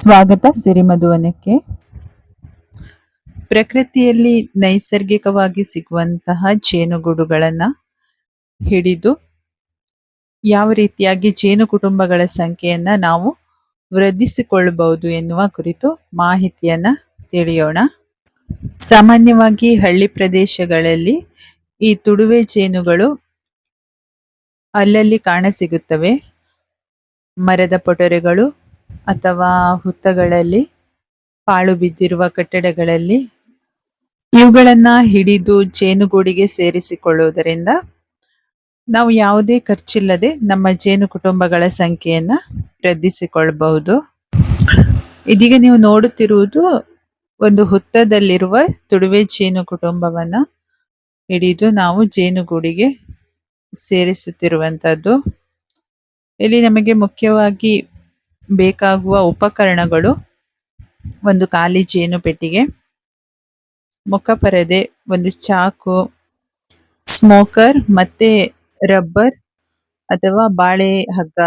ಸ್ವಾಗತ ಸಿರಿಮಧುವನಕ್ಕೆ. ಪ್ರಕೃತಿಯಲ್ಲಿ ನೈಸರ್ಗಿಕವಾಗಿ ಸಿಗುವಂತಹ ಜೇನುಗೂಡುಗಳನ್ನ ಹಿಡಿದು ಯಾವ ರೀತಿಯಾಗಿ ಜೇನು ಕುಟುಂಬಗಳ ಸಂಖ್ಯೆಯನ್ನ ನಾವು ವೃದ್ಧಿಸಿಕೊಳ್ಳಬಹುದು ಎನ್ನುವ ಕುರಿತು ಮಾಹಿತಿಯನ್ನ ತಿಳಿಯೋಣ. ಸಾಮಾನ್ಯವಾಗಿ ಹಳ್ಳಿ ಪ್ರದೇಶಗಳಲ್ಲಿ ಈ ತುಡುವೆ ಜೇನುಗಳು ಅಲ್ಲಲ್ಲಿ ಕಾಣಸಿಗುತ್ತವೆ. ಮರದ ಪೊಟರೆಗಳು ಅಥವಾ ಹುತ್ತಗಳಲ್ಲಿ ಪಾಳು ಬಿದ್ದಿರುವ ಕಟ್ಟಡಗಳಲ್ಲಿ ಇವುಗಳನ್ನ ಹಿಡಿದು ಜೇನುಗೂಡಿಗೆ ಸೇರಿಸಿಕೊಳ್ಳುವುದರಿಂದ ನಾವು ಯಾವುದೇ ಖರ್ಚಿಲ್ಲದೆ ನಮ್ಮ ಜೇನು ಕುಟುಂಬಗಳ ಸಂಖ್ಯೆಯನ್ನ ವೃದ್ಧಿಸಿಕೊಳ್ಳಬಹುದು ಇದೀಗ ನೀವು ನೋಡುತ್ತಿರುವುದು ಒಂದು ಹುತ್ತದಲ್ಲಿರುವ ತುಡುವೆ ಜೇನು ಕುಟುಂಬವನ್ನ ಹಿಡಿದು ನಾವು ಜೇನುಗೂಡಿಗೆ ಸೇರಿಸುತ್ತಿರುವಂತದ್ದು ಇಲ್ಲಿ ನಮಗೆ ಮುಖ್ಯವಾಗಿ ಬೇಕಾಗುವ ಉಪಕರಣಗಳು, ಒಂದು ಖಾಲಿ ಜೇನು ಪೆಟ್ಟಿಗೆ ಮುಖಪರದೆ ಒಂದು ಚಾಕು ಸ್ಮೋಕರ್ ಮತ್ತೆ ರಬ್ಬರ್ ಅಥವಾ ಬಾಳೆ ಹಗ್ಗ.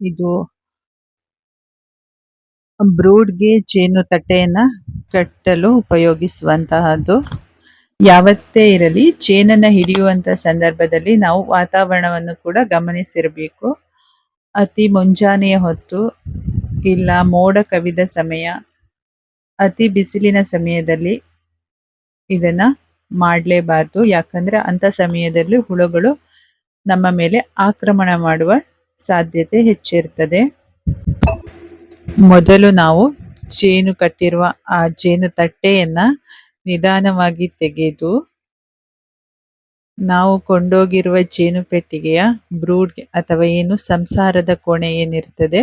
ಇದು ಬ್ರೂಡ್ಗೆ ಜೇನು ತಟ್ಟೆಯನ್ನ ಕಟ್ಟಲು ಉಪಯೋಗಿಸುವಂತಹದ್ದು. ಯಾವತ್ತೇ ಇರಲಿ ಜೇನನ್ನ ಹಿಡಿಯುವಂತ ಸಂದರ್ಭದಲ್ಲಿ ನಾವು ವಾತಾವರಣವನ್ನು ಕೂಡ ಗಮನಿಸಿರಬೇಕು. ಅತಿ ಮುಂಜಾನೆಯ ಹೊತ್ತು, ಇಲ್ಲ ಮೋಡ ಕವಿದ ಸಮಯ, ಅತಿ ಬಿಸಿಲಿನ ಸಮಯದಲ್ಲಿ ಇದನ್ನ ಮಾಡಲೇಬಾರ್ದು. ಯಾಕಂದ್ರೆ ಅಂತ ಸಮಯದಲ್ಲಿ ಹುಳುಗಳು ನಮ್ಮ ಮೇಲೆ ಆಕ್ರಮಣ ಮಾಡುವ ಸಾಧ್ಯತೆ ಹೆಚ್ಚಿರ್ತದೆ. ಮೊದಲು ನಾವು ಜೇನು ಕಟ್ಟಿರುವ ಆ ಜೇನು ತಟ್ಟೆಯನ್ನ ನಿಧಾನವಾಗಿ ತೆಗೆದು ನಾವು ಕೊಂಡೋಗಿರುವ ಜೇನು ಪೆಟ್ಟಿಗೆಯ ಬ್ರೂಡ್ ಅಥವಾ ಏನು ಸಂಸಾರದ ಕೋಣೆ ಏನಿರ್ತದೆ,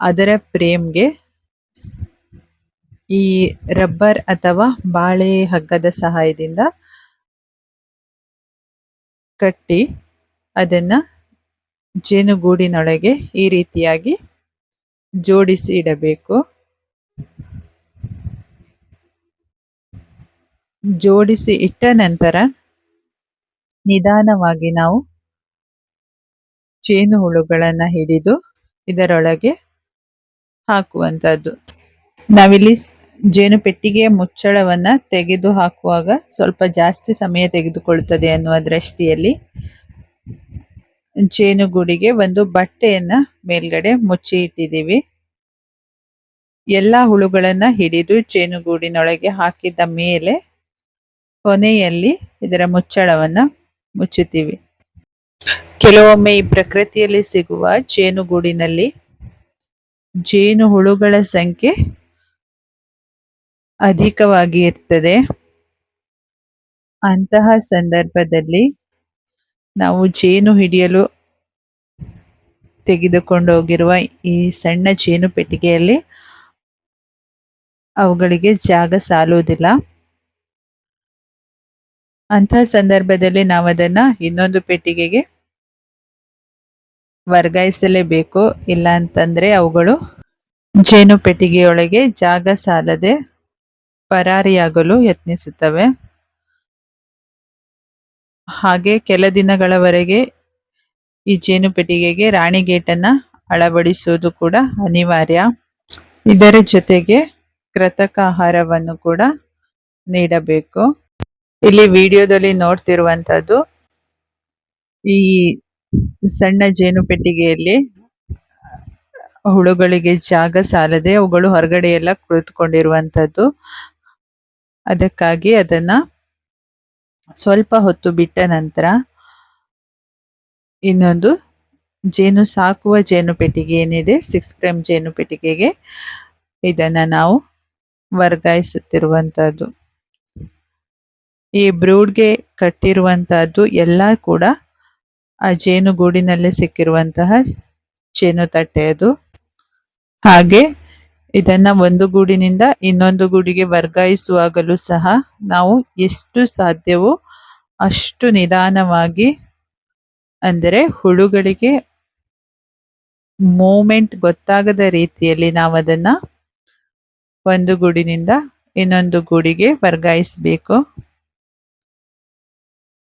ಅದರ ಪ್ರೇಮ್ಗೆ ಈ ರಬ್ಬರ್ ಅಥವಾ ಬಾಳೆ ಹಗ್ಗದ ಸಹಾಯದಿಂದ ಕಟ್ಟಿ ಅದನ್ನ ಜೇನುಗೂಡಿನೊಳಗೆ ಈ ರೀತಿಯಾಗಿ ಜೋಡಿಸಿ ಇಡಬೇಕು. ಜೋಡಿಸಿ ಇಟ್ಟ ನಂತರ ನಿಧಾನವಾಗಿ ನಾವು ಜೇನು ಹುಳುಗಳನ್ನು ಹಿಡಿದು ಇದರೊಳಗೆ ಹಾಕುವಂತದ್ದು ನಾವಿಲ್ಲಿ ಜೇನು ಪೆಟ್ಟಿಗೆಯ ಮುಚ್ಚಳವನ್ನ ತೆಗೆದು ಹಾಕುವಾಗ ಸ್ವಲ್ಪ ಜಾಸ್ತಿ ಸಮಯ ತೆಗೆದುಕೊಳ್ಳುತ್ತದೆ ಅನ್ನುವ ದೃಷ್ಟಿಯಲ್ಲಿ ಜೇನುಗೂಡಿಗೆ ಒಂದು ಬಟ್ಟೆಯನ್ನ ಮೇಲ್ಗಡೆ ಮುಚ್ಚಿ ಇಟ್ಟಿದ್ದೀವಿ. ಎಲ್ಲ ಹುಳುಗಳನ್ನ ಹಿಡಿದು ಜೇನುಗೂಡಿನೊಳಗೆ ಹಾಕಿದ ಮೇಲೆ ಕೊನೆಯಲ್ಲಿ ಇದರ ಮುಚ್ಚಳವನ್ನ ಮುಚ್ಚುತ್ತೀವಿ. ಕೆಲವೊಮ್ಮೆ ಈ ಪ್ರಕೃತಿಯಲ್ಲಿ ಸಿಗುವ ಜೇನುಗೂಡಿನಲ್ಲಿ ಜೇನು ಹುಳುಗಳ ಸಂಖ್ಯೆ ಅಧಿಕವಾಗಿ ಇರ್ತದೆ. ಅಂತಹ ಸಂದರ್ಭದಲ್ಲಿ ನಾವು ಜೇನು ಹಿಡಿಯಲು ತೆಗೆದುಕೊಂಡು ಹೋಗಿರುವ ಈ ಸಣ್ಣ ಜೇನು ಪೆಟ್ಟಿಗೆಯಲ್ಲಿ ಅವುಗಳಿಗೆ ಜಾಗ ಸಾಲುವುದಿಲ್ಲ. ಅಂತಹ ಸಂದರ್ಭದಲ್ಲಿ ನಾವು ಅದನ್ನ ಇನ್ನೊಂದು ಪೆಟ್ಟಿಗೆಗೆ ವರ್ಗಾಯಿಸಲೇಬೇಕು. ಇಲ್ಲ ಅಂತಂದ್ರೆ ಅವುಗಳು ಜೇನು ಪೆಟ್ಟಿಗೆಯೊಳಗೆ ಜಾಗ ಸಾಲದೆ ಪರಾರಿಯಾಗಲು ಯತ್ನಿಸುತ್ತವೆ. ಹಾಗೆ ಕೆಲ ದಿನಗಳವರೆಗೆ ಈ ಜೇನು ಪೆಟ್ಟಿಗೆಗೆ ರಾಣಿ ಗೇಟನ್ನ ಅಳವಡಿಸುವುದು ಕೂಡ ಅನಿವಾರ್ಯ. ಇದರ ಜೊತೆಗೆ ಕೃತಕ ಆಹಾರವನ್ನು ಕೂಡ ನೀಡಬೇಕು. ಇಲ್ಲಿ ವಿಡಿಯೋದಲ್ಲಿ ನೋಡ್ತಿರುವಂತದ್ದು ಈ ಸಣ್ಣ ಜೇನು ಪೆಟ್ಟಿಗೆಯಲ್ಲಿ ಹುಳುಗಳಿಗೆ ಜಾಗ ಸಾಲದೆ ಅವುಗಳು ಹೊರಗಡೆ ಎಲ್ಲ ಕುಳಿತುಕೊಂಡಿರುವಂತದ್ದು ಅದಕ್ಕಾಗಿ ಅದನ್ನ ಸ್ವಲ್ಪ ಹೊತ್ತು ಬಿಟ್ಟ ನಂತರ ಇನ್ನೊಂದು ಜೇನು ಸಾಕುವ ಜೇನು ಪೆಟ್ಟಿಗೆ ಏನಿದೆ ಸಿಕ್ಸ್ ಫ್ರೇಮ್ ಜೇನು ಪೆಟ್ಟಿಗೆಗೆ ಇದನ್ನ ನಾವು ವರ್ಗಾಯಿಸುತ್ತಿರುವಂತಹದ್ದು ಈ ಬ್ರೂಡ್ಗೆ ಕಟ್ಟಿರುವಂತಹದ್ದು ಎಲ್ಲ ಕೂಡ ಆ ಜೇನುಗೂಡಿನಲ್ಲಿ ಸಿಕ್ಕಿರುವಂತಹ ಜೇನು ತಟ್ಟೆ ಅದು ಹಾಗೆ ಇದನ್ನ ಒಂದು ಗೂಡಿನಿಂದ ಇನ್ನೊಂದು ಗೂಡಿಗೆ ವರ್ಗಾಯಿಸುವಾಗಲೂ ಸಹ ನಾವು ಎಷ್ಟು ಸಾಧ್ಯವೋ ಅಷ್ಟು ನಿಧಾನವಾಗಿ ಅಂದರೆ ಹುಳುಗಳಿಗೆ ಮೂಮೆಂಟ್ ಗೊತ್ತಾಗದ ರೀತಿಯಲ್ಲಿ ನಾವು ಅದನ್ನ ಒಂದು ಗೂಡಿನಿಂದ ಇನ್ನೊಂದು ಗೂಡಿಗೆ ವರ್ಗಾಯಿಸಬೇಕು.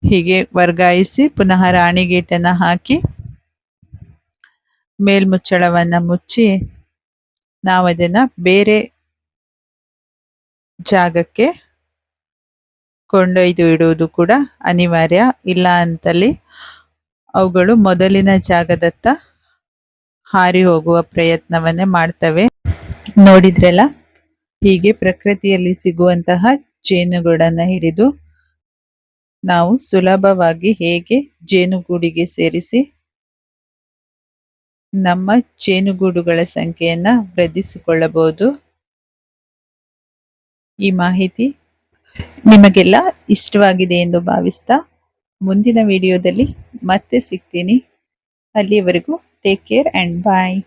ಹೀಗೆ ವರ್ಗಾಯಿಸಿ ಪುನಃ ರಾಣಿಗೇಟನ್ನ ಹಾಕಿ ಮೇಲ್ಮುಚ್ಚಳವನ್ನ ಮುಚ್ಚಿ ನಾವು ಬೇರೆ ಜಾಗಕ್ಕೆ ಕೊಂಡೊಯ್ದು ಇಡುವುದು ಕೂಡ ಅನಿವಾರ್ಯ. ಇಲ್ಲ ಅಂತಲ್ಲಿ ಅವುಗಳು ಮೊದಲಿನ ಜಾಗದತ್ತ ಹಾರಿ ಹೋಗುವ ಪ್ರಯತ್ನವನ್ನೇ ಮಾಡ್ತವೆ. ನೋಡಿದ್ರಲ್ಲ, ಹೀಗೆ ಪ್ರಕೃತಿಯಲ್ಲಿ ಸಿಗುವಂತಹ ಜೇನುಗೂಡನ್ನ ಹಿಡಿದು ನಾವು ಸುಲಭವಾಗಿ ಹೇಗೆ ಜೇನುಗೂಡಿಗೆ ಸೇರಿಸಿ ನಮ್ಮ ಜೇನುಗೂಡುಗಳ ಸಂಖ್ಯೆಯನ್ನು ವೃದ್ಧಿಸಿಕೊಳ್ಳಬಹುದು? ಈ ಮಾಹಿತಿ ನಿಮಗೆಲ್ಲ ಇಷ್ಟವಾಗಿದೆ ಎಂದು ಭಾವಿಸ್ತಾ ಮುಂದಿನ ವಿಡಿಯೋದಲ್ಲಿ ಮತ್ತೆ ಸಿಗ್ತೀನಿ. ಅಲ್ಲಿಯವರೆಗೂ ಟೇಕ್ ಕೇರ್ ಅಂಡ್ ಬಾಯ್